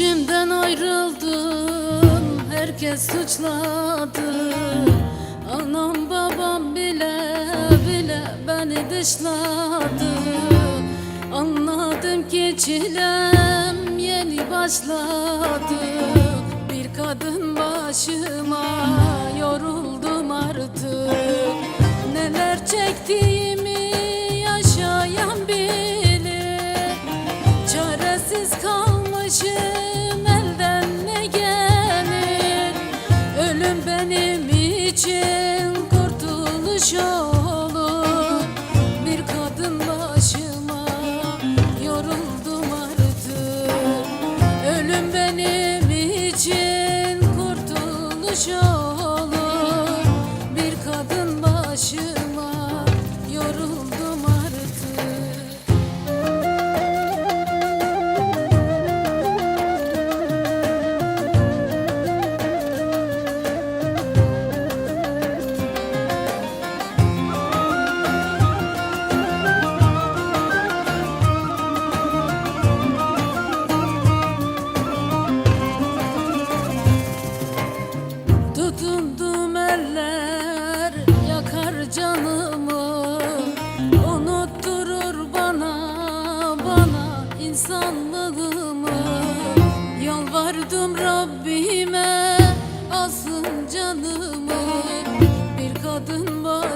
Eşimden ayrıldım Herkes suçladı. Anam babam bile bile beni dışladı. Anladım ki çilem yeni başladı. Bir kadın başıma kurtuluş olur Bir kadın başıma. Yoruldum artık. Ölüm benim için kurtuluş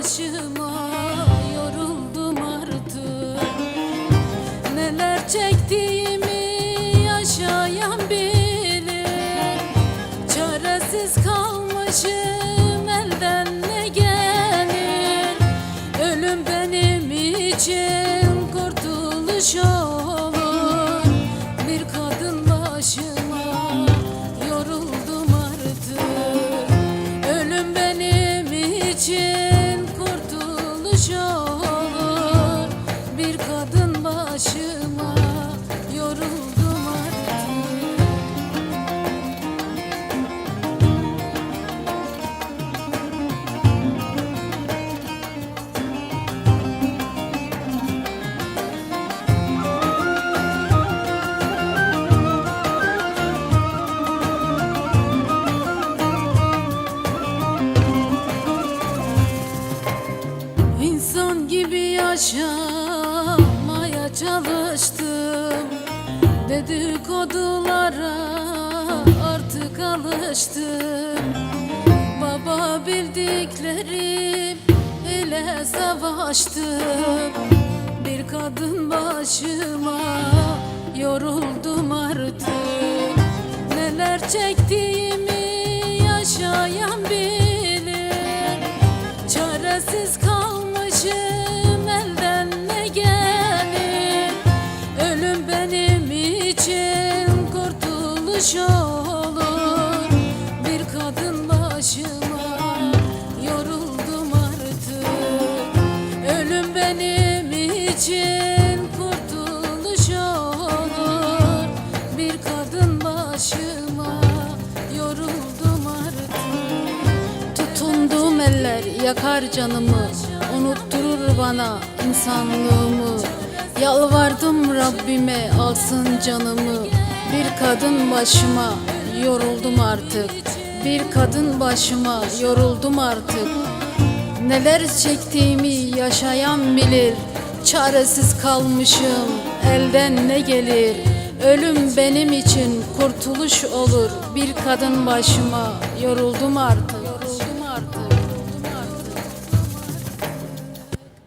başıma yoruldum artık. Neler çektiğimi yaşamaya çalıştım. Dedikodulara artık alıştım. Baba bildiklerim ile savaştım. Bir kadın başıma yoruldum artık. Neler çektiğimi kurtuluş olur Bir kadın başıma. Yoruldum artık. Ölüm benim için kurtuluş olur. Bir kadın başıma. Yoruldum artık. Tutundum eller yakar canımı. Unutturur bana insanlığımı. Yalvardım Rabbime alsın canımı Bir kadın başıma yoruldum artık. Bir kadın başıma yoruldum artık. Neler çektiğimi yaşayan bilir. Çaresiz kalmışım elden ne gelir? Ölüm benim için kurtuluş olur. Bir kadın başıma yoruldum artık